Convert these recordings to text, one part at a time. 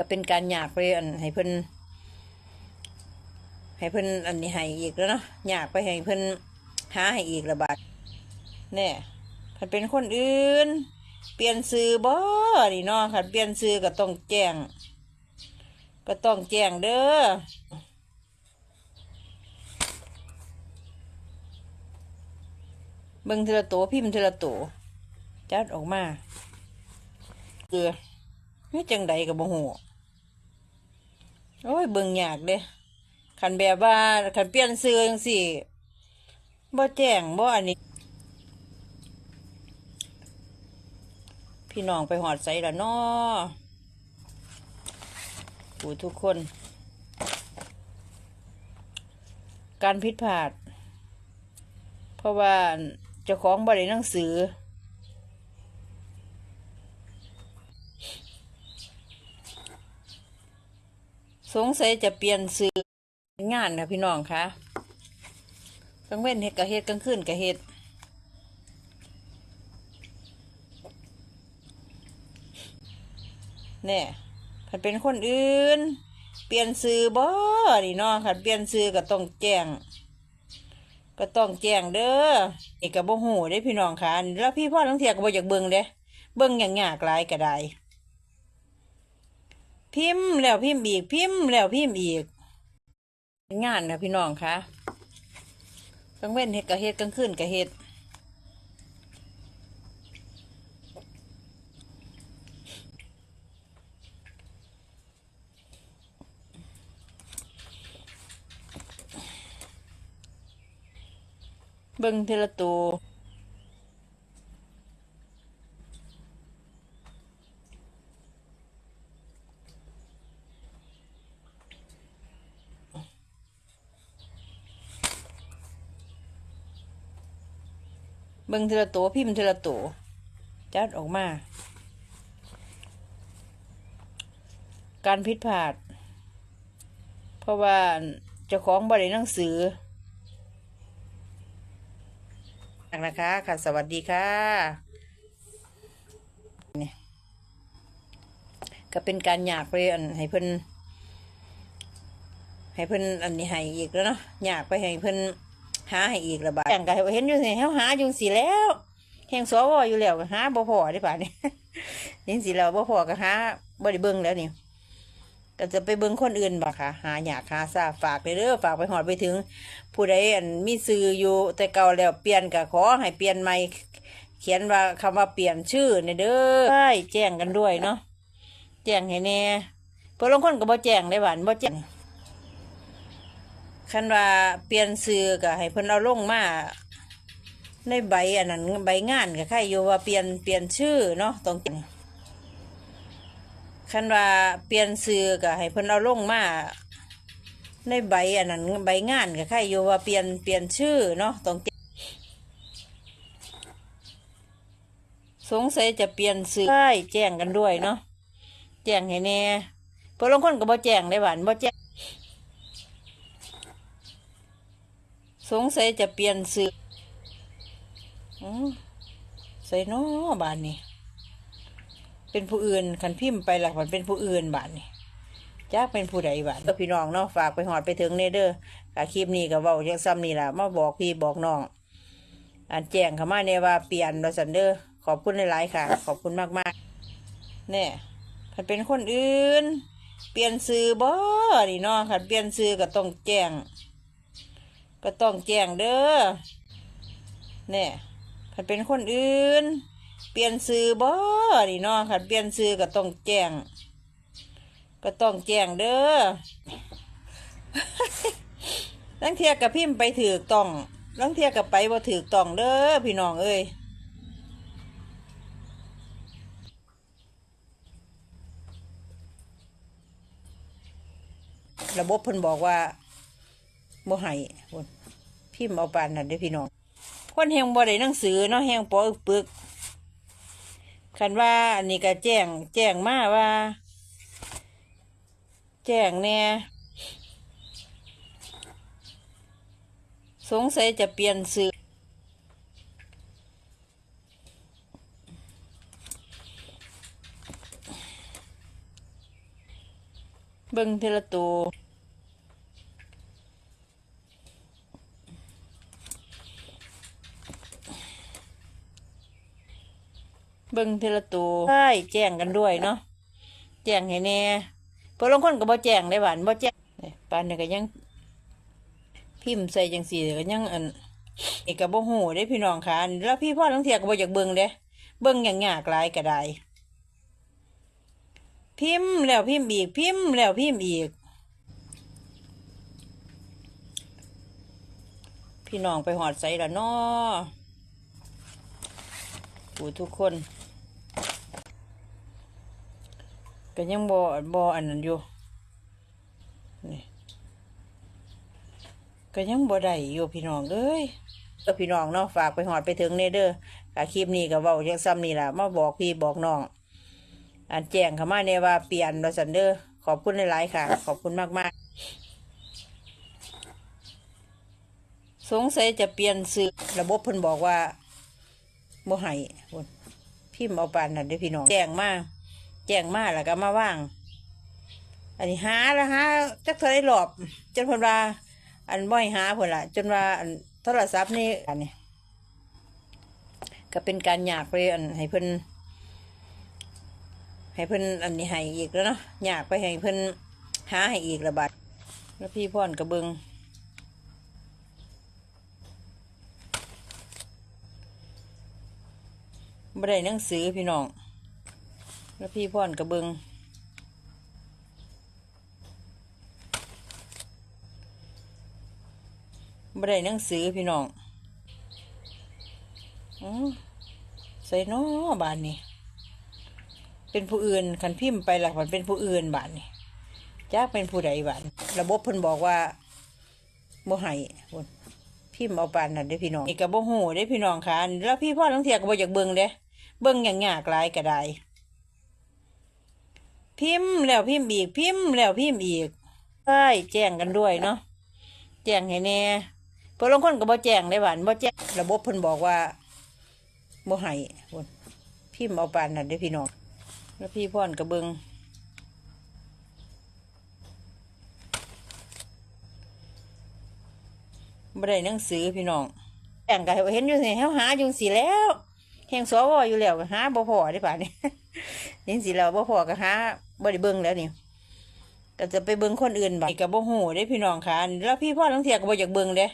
ก็เป็นการอยากไปอันให้เพิ่นให้เพิ่นอันนี้ให้อีกแล้วเนาะอยากไปให้เพิ่นหาให้อีกระบาดเนี่ยคันเป็นคนอื่น เปลี่ยนซื้อบ่นี่เนาะคันเปลี่ยนซื้อก็ต้องแจ้ง ก็ต้องแจ้งเด้อเบิ่งทีละตัวพิมพ์ทีละตัวจัดออกมาเกลือนี่จังใดกับบ่ฮู้ โอ้ยเบิ่งยากเด้คันแบบว่าคันเปลี่ยนซื้อจังซี่บ่แจ้งบ่อันนี้ พี่น้องไปหอดใส่ละน้อผู้ทุกคน การผิดพลาด เพราะว่าเจ้าของบ่ได้หนังสือ สงสัยจะเปลี่ยนซื้องานค่ะพี่น้องคะกลางเว้นเฮ็ดกะเฮ็ดกลางคืนกะเฮ็ดเนี่ยคันเป็นคนอื่น เปลี่ยนซื้อบ่นี่เนาะคันเปลี่ยนซื้อก็ต้องแจ้ง ก็ต้องแจ้งเด้อนี่ก็บ่ฮู้เด้พี่น้องค่ะแล้วพี่พ่อทั้งเทียก็บ่อยากเบิ่งเด้เบิ่งอย่างยากหลายก็ได้ พิมพ์แล้วพิมพ์อีกพิมพ์แล้วพิมพ์อีก งานนะพี่น้องคะกลางเว้นเฮ็ดก็เฮ็ดกลางคืนก็เฮ็ดเบิ่งทีละตัว บิ่งทีละตัวพิมพ์ทีละตัวจัดออกมา การผิดพลาด เพราะว่าเจ้าของบ่ได้หนังสือนะคะค่ะ สวัสดีค่ะนี่ก็เป็นการอยากไปอันให้เพิ่นให้เพิ่นอันนี้ให้อีกแล้วเนาะอยากไปให้เพิ่น หาให้อีกระบาดอย่งก็เห็นอยู่สิเฮาหาอยู่สิแล้วแห่งสวอยู่แล้วก็หาบ่พอได้ป่ะนี่ยังสิแล้วบ่พอก็หาบ่ได้เบิ่งแล้วนี่ก็จะไปเบิ่งคนอื่นบ่ค่ะหาอยากหาซาฝากเลยเด้อฝากไปหอดไปถึง ผู้ใดอันมีซื้ออยู่แต่เก่าแล้วเปลี่ยนก็ขอให้เปลี่ยนใหม่เขียนว่าคำว่าเปลี่ยนชื่อในเด้อใช่แจ้งกันด้วยเนาะแจ้งให้แน่เพื่อลงคนก็บ่แจ้งได้หวานบ่แจ้ง คันว่าเปลี่ยนซื้อก็ให้เพิ่นเอาลงมาในใบอันนั้นใบงานก็ใครอยู่ว่าเปลี่ยนเปลี่ยนชื่อเนาะต้องคันว่าเปลี่ยนซื้อก็ให้เพิ่นเอาลงมาในใบอันนั้นใบงานก็ใครอยู่ว่าเปลี่ยนเปลี่ยนชื่อเนาะต้องสงสัยจะเปลี่ยนซื้อใช่แจ้งกันด้วยเนาะแจ้งให้แน่พราะลงคนก็บ่แจ้งได้หวานบ่แจ้ง สงสัยจะเปลี่ยนซื้ออือใส่นาะบานนี้เป็นผู้อื่นคันพิมพ์ไปหลักมันเป็นผู้อื่นบาทนี่จ้าเป็นผู้ใดบาทก็พี่น้องเนาะฝากไปหอดไปถึงเนเด้อค่ะคลิปนี้ก็เว้าจังซ้ำนี่ล่ะมาบอกพี่บอกน้องอันแจ้งเข้ามาเนี่ยว่าเปลี่ยนเราสันเดอร์ขอบคุณหลายๆค่ะ ขอบคุณมากๆเนี่ยคันเป็นคนอื่น เปลี่ยนซื้อบ่นี่เนาะคันเปลี่ยนซื้อก็ต้องแจ้ง ก็ต้องแจ้งเด้อเนี่ยคันเป็นคนอื่น เปลี่ยนซื้อบ่นี่เนาะคันเปลี่ยนซื้อก็ต้องแจ้ง ก็ต้องแจ้งเด้อลังเทียกับพิมพ์ไปถือต้องลังเทียกับไปบ่ถือต้องเด้อพี่น้องเอ้ยระบบเพิ่นบอกว่า บ่ให้พนพิมพ์เอาปานนั่นเด้อพี่น้องคนแฮงบ่ได้หนังสือเนาะแฮงปออึกปึกคันว่าอันนี้ก็แจ้ง แจ้งมาว่า แจ้งแน่สงสัยจะเปลี่ยนซื้อเบิ่งเทละตัว บิ่งเทละตัวใช่แจ้งกันด้วยเนาะแจ้งให้แน่พอลงคนก็บ่แจ้งได้หวานบ่แจ้งนี่ปานนี้ก็ยัง พิมพ์ใส่จังสี่ก็ยังอันเอกบ่ฮู้ได้พี่น้องค่ะอันแล้วพี่พ่อทั้งเทียก็บ่อยากเบิ่งเด้เบิ่งอย่างยากหลายก็ได้พิมพ์แล้วพิมพ์อีกพิมพ์แล้วพิมพ์อีก พี่น้องไปหอดใส่ละน้อผู้ทุกคน ก็ยังบ่บ่อันนั้นอยู่ นี่ ก็ยังบ่ได้อยู่พี่น้องเอ้ยก็พี่น้องเนาะฝากไปหอดไปถึงเนเด้อค่ะคลิปนี้ก็เว้าจังซ้ำนี่ล่ะมาบอกพี่บอกน้อง อันแจ้งเข้ามาเนี่ยว่าเปลี่ยนว่าซั่นเด้อขอบคุณหลายๆค่ะ ขอบคุณมากๆ สงสัยจะเปลี่ยนซื้อระบบเพิ่นบอกว่าบ่ให้พิมพ์เอาปานนั้นเด้อพี่น้องแจ้งมา แจ้งมาแล้วก็มาว่าง อันนี้หาแล้วหาจักเท่าไรหลอบ จนพนว่า อันบ่อยหาเพิ่นละจนว่าอันโทรศัพท์นี่อันนี้ก็เป็นการอยากไปอันให้เพิ่นให้เพิ่นอันนี้ให้อีกแล้วเนาะอยากไปให้เพิ่นหาให้อีกระบาดแล้วพี่พ่อนกระเบิงบ่ได้หนังสือพี่น้อง แล้วพี่พ่อนกระเบิงบ่ได้หนังสือพี่น้องออใส่น้อบานนี่เป็นผู้อื่นคันพิมพ์ไปหละมันเป็นผู้อื่นบานนี่จ้าเป็นผู้ใดบานระบบเพิ่นบอกว่าบ่ให้พุ่นพิมพ์เอาปานนั่นเด้พี่น้องนี่ก็บ่ฮู้เด้พี่น้องค่ะแล้วพี่พ่อทั้งเทียก็บ่อยากเบิ่งเด้เบิ่งอย่างยากหลายก็ได้ พิมพ์แล้วพิมพ์อีกพิมพ์แล้วพิมพ์อีกใช่แจ้งกันด้วยเนาะแจ้งให้แน่พอลงคนก็บ่แจ้งได้หวานบ่แจ้งระบบเพิ่นบอกว่าบ่ให้พุ่นพิมพ์เอาปานนั่นเด้พี่น้องแล้วพี่พ่อนก็เบิงบ่ได้หนังสือพี่น้องแจ้งก็เห็นอยู่สิเฮาหาอยู่สิแล้วแห่งสวอยู่แล้วก็หาบ่พอได้ป่านนี้ เห็นสิแล้วบ่พอก็หาบ่ได้เบิ่งแล้วนี่ก็จะไปเบิ่งคนอื่นบ้างก็บ่ฮู้ได้พี่น้องค่ะแล้วพี่พ่อทั้งเทียก็บ่อยากเบิ่งเด้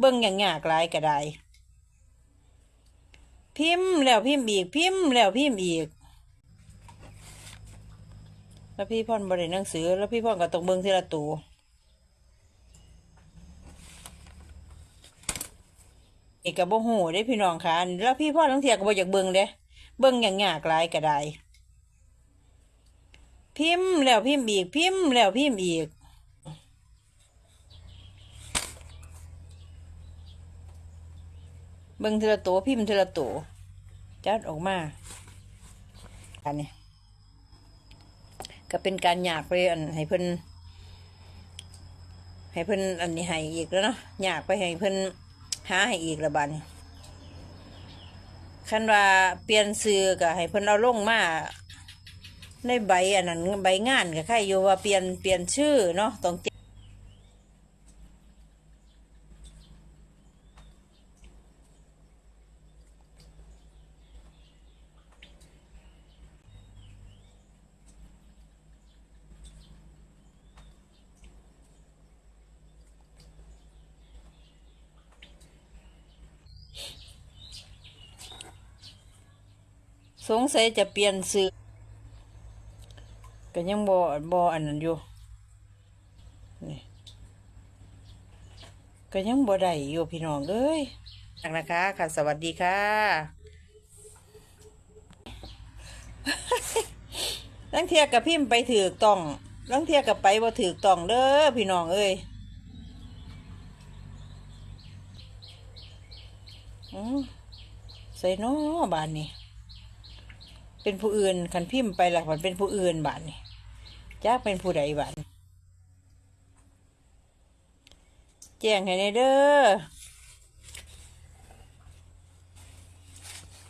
เบิ่งอย่างยากหลายก็ได้พิมพ์แล้วพิมพ์อีกพิมพ์แล้วพิมพ์อีก แล้วพี่พ่อนบ่ได้หนังสือ แล้วพี่พ่อนก็ต้องเบิ่งทีละตัวนี่ก็บ่ฮู้ได้พี่น้องค่ะแล้วพี่พ่อทั้งเทียก็บ่อยากเบิ่งเด้เบิ่งอย่างยากหลายก็ได้ พิมพ์แล้วพิมพ์อีกพิมพ์แล้วพิมพ์อีก เบิ่งทีละตัวพิมพ์ทีละตัวจัดออกมาอันนี้ก็เป็นการอยากไปอันให้เพิ่นให้เพิ่นอันนี้ให้อีกแล้วเนาะอยากไปให้เพิ่นหาให้อีกละบาดนี้คันว่าเปลี่ยนซื้อก็ให้เพิ่นเอาลงมา ในใบอันนั้นใบงานก็ใครอยู่ว่าเปลี่ยนเปลี่ยนชื่อเนาะต้องจ้งสงสัยจะเปลี่ยนชื่อ ก็ยังบ่บ่อันนั้นอยู่ นี่ ก็ยังบ่ได้อยู่พี่น้องเอ้ยนะคะค่ะ สวัสดีค่ะลังเทียกับพิมพ์ไปถือต้องลังเทียกับไปบ่ถือต้องเด้อพี่น้องเอ้ยอือใส่น้อบานนี่ เป็นผู้อื่นขันพิมพ์ไปละผันเป็นผู้อื่นบานนี่จักเป็นผู้ใดบานแจ้งให้ในเด้อ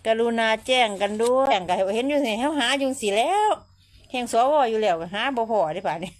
กรุณาแจ้งกันด้วยแจ้งกันเห็นอยู่สิเขาหาอยู่สิแล้วแห่งสวอยู่แล้วก็หาบ่พอได้ป่านนี้